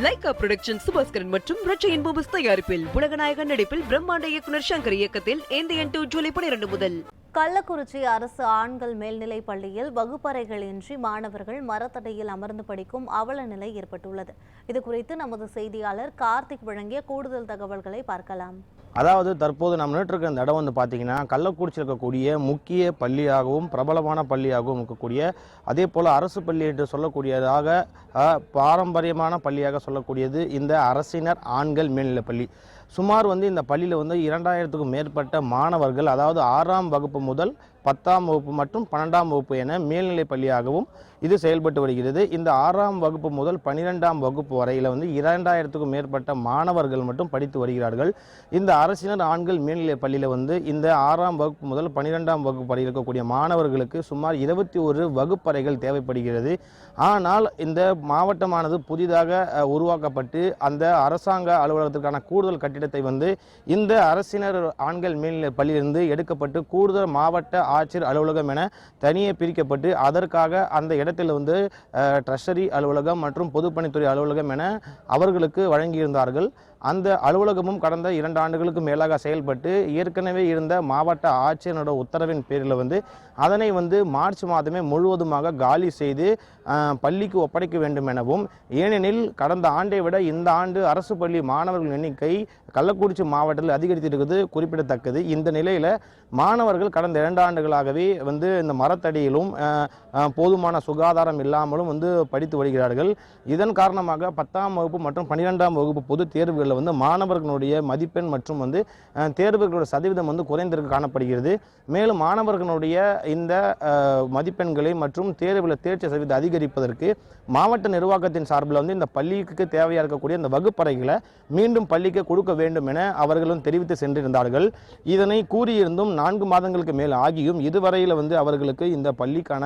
Lyca production Subaskaran மற்றும் ரச்சையின் பூபஸ் தயாரிப்பில் உலகநாயகன் நடிப்பில் பிரம்மாண்ட இயக்குனர் சங்கர் இயக்கத்தில் இந்தியன் டூ ஜூலை பனிரெண்டு முதல். கள்ளக்குறிச்சி அரசு ஆண்கள் மேல்நிலைப் பள்ளியில் வகுப்பறைகளின்றி மாணவர்கள் மரத்தடையில் அமர்ந்து படிக்கும் அவல நிலை ஏற்பட்டுள்ளது. இது குறித்து நமது செய்தியாளர் கார்த்திக் வழங்கிய கூடுதல் தகவல்களை பார்க்கலாம். அதாவது தற்போது நம்ம நின்றுட்டு இந்த இடம் வந்து பார்த்தீங்கன்னா கள்ளக்குறிச்சியில் இருக்கக்கூடிய முக்கிய பள்ளியாகவும் பிரபலமான பள்ளியாகவும் இருக்கக்கூடிய அதே போல் அரசு பள்ளி என்று சொல்லக்கூடியதாக பாரம்பரியமான பள்ளியாக சொல்லக்கூடியது இந்த அரசினர் ஆண்கள் மேல்நிலைப் பள்ளி. சுமார் வந்து இந்த பள்ளியில் வந்து இரண்டாயிரத்துக்கும் மேற்பட்ட மாணவர்கள் அதாவது ஆறாம் வகுப்பு முதல் பத்தாம் வகுப்பு மற்றும் பன்னெண்டாம் வகுப்பு என மேல்நிலை பள்ளியாகவும் இது செயல்பட்டு வருகிறது. இந்த ஆறாம் வகுப்பு முதல் பனிரெண்டாம் வகுப்பு வரையில் வந்து இரண்டாயிரத்துக்கும் மேற்பட்ட மாணவர்கள் மட்டும் படித்து வருகிறார்கள். இந்த அரசினர் ஆண்கள் மேல்நிலை பள்ளியில் வந்து இந்த ஆறாம் வகுப்பு முதல் பன்னிரெண்டாம் வகுப்பு வரை இருக்கக்கூடிய மாணவர்களுக்கு சுமார் இருபத்தி ஒரு வகுப்பறைகள் தேவைப்படுகிறது. ஆனால் இந்த மாவட்டமானது புதிதாக உருவாக்கப்பட்டு அந்த அரசாங்க அலுவலகத்திற்கான கூடுதல் கட்டிடத்தை வந்து இந்த அரசினர் ஆண்கள் மேல்நிலை பள்ளியிலிருந்து எடுக்கப்பட்டு கூடுதல் மாவட்ட ஆட்சியர் அலுவலகம் என தனியே பிரிக்கப்பட்டு அதற்காக அந்த இடத்தில் வந்து ட்ரெஷரி அலுவலகம் மற்றும் பொதுப்பணித்துறை அலுவலகம் என அவர்களுக்கு வழங்கியிருந்தார்கள். அந்த அலுவலகமும் கடந்த இரண்டு ஆண்டுகளுக்கு மேலாக செயல்பட்டு ஏற்கனவே இருந்த மாவட்ட ஆட்சியரோட உத்தரவின் பேரில் வந்து அதனை வந்து மார்ச் மாதமே முழுவதுமாக காலி செய்து பள்ளிக்கு ஒப்படைக்க வேண்டும் எனவும் ஏனெனில் கடந்த ஆண்டை விட இந்த ஆண்டு அரசு பள்ளி மாணவர்கள் எண்ணிக்கை கள்ளக்குறிச்சி மாவட்டத்தில் அதிகரித்திருக்கிறது குறிப்பிடத்தக்கது. இந்த நிலையில் மாணவர்கள் கடந்த இரண்டு ஆண்டுகளாகவே வந்து இந்த மரத்தடியிலும் போதுமான சுகாதாரம் இல்லாமலும் வந்து படித்து வருகிறார்கள். இதன் காரணமாக பத்தாம் வகுப்பு மற்றும் பன்னிரெண்டாம் வகுப்பு பொது தேர்வுகள் தேர்வுகளில் வந்து மாணவர்களுடைய மதிப்பெண் மற்றும் வந்து தேர்வுகளுடைய தேர்வுகளோட சதவீதம் வந்து குறைந்திருக்கு காணப்படுகிறது. மேலும் மாணவர்களுடைய இந்த மதிப்பெண்களை மற்றும் தேர்வில் தேர்ச்சி சதவீதம் அதிகரிப்பதற்கு மாவட்ட நிர்வாகத்தின் சார்பில் வந்து இந்த பள்ளிக்கு தேவையாக இருக்கக்கூடிய இந்த வகுப்பறைகளை மீண்டும் பள்ளிக்கு கொடுக்க வேண்டும் என அவர்களும் தெரிவித்து சென்றிருந்தார்கள். இதனை கூறியிருந்தும் நான்கு மாதங்களுக்கு மேல் ஆகியும் இதுவரையில் வந்து அவர்களுக்கு இந்த பள்ளிக்கான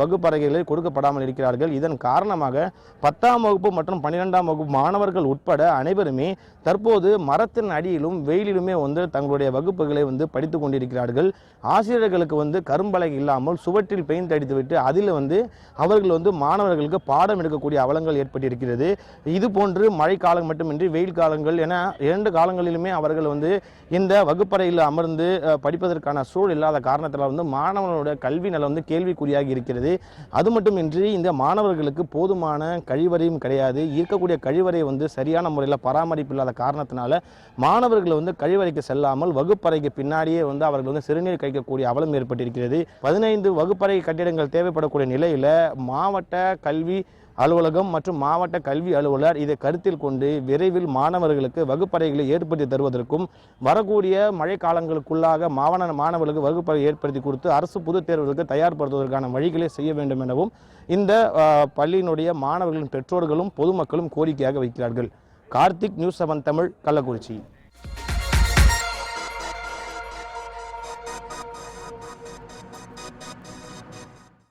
வகுப்பறைகளை கொடுக்கப்படாமல் இருக்கிறார்கள். இதன் காரணமாக பத்தாம் வகுப்பு மற்றும் பன்னிரெண்டாம் வகுப்பு மாணவர்கள் உட்பட அனைவருமே தற்போது மரத்தின் அடியிலும் வெயிலிலுமே வந்து தங்களுடைய வகுப்புகளை வந்து படித்து கொண்டிருக்கிறார்கள். ஆசிரியர்களுக்கு வந்து கரும்பலை இல்லாமல் சுவற்றில் பெயிண்ட் அடித்துவிட்டு அதில் வந்து அவர்கள் வந்து மாணவர்களுக்கு பாடம் எடுக்கக்கூடிய அவலங்கள் ஏற்பட்டிருக்கிறது. இது போன்று மழைக்காலம் மட்டுமின்றி வெயில் காலங்கள் என இரண்டு காலங்களிலுமே அவர்கள் வந்து இந்த வகுப்பறையில் அமர்ந்து படிப்பதற்கான சூழல் இல்லாத காரணத்தால் வந்து மாணவர்களுடைய கல்வி நலம் வந்து கேள்விக்குறியாகி இருக்கிறது. அது மட்டுமின்றி இந்த மாணவர்களுக்கு போதுமான கழிவறையும் கிடையாது. இருக்கக்கூடிய கழிவறை வந்து சரியான முறையில் பராமரிப்பு இல்லாத காரணத்தினால மாணவர்கள் வந்து கழிவறைக்கு செல்லாமல் வகுப்பறைக்கு பின்னாடியே வந்து அவர்கள் வந்து சிறுநீர் கழிக்கக்கூடிய அவலம் ஏற்பட்டிருக்கிறது. பதினைந்து வகுப்பறை கட்டிடங்கள் தேவைப்படக்கூடிய நிலையில் மாவட்ட கல்வி அலுவலகம் மற்றும் மாவட்ட கல்வி அலுவலர் இதை கருத்தில் கொண்டு விரைவில் மாணவர்களுக்கு வகுப்பறைகளை ஏற்படுத்தி தருவதற்கும் வரக்கூடிய மழை காலங்களுக்குள்ளாக மாவன மாணவர்களுக்கு வகுப்பறை ஏற்படுத்தி கொடுத்து அரசு பொதுத் தேர்வுகளுக்கு தயார்படுத்துவதற்கான வழிகளை செய்ய வேண்டும் எனவும் இந்த பள்ளியினுடைய மாணவர்களின் பெற்றோர்களும் பொதுமக்களும் கோரிக்கையாக வைக்கிறார்கள். Karthik news seven Tamil Kallakurichi.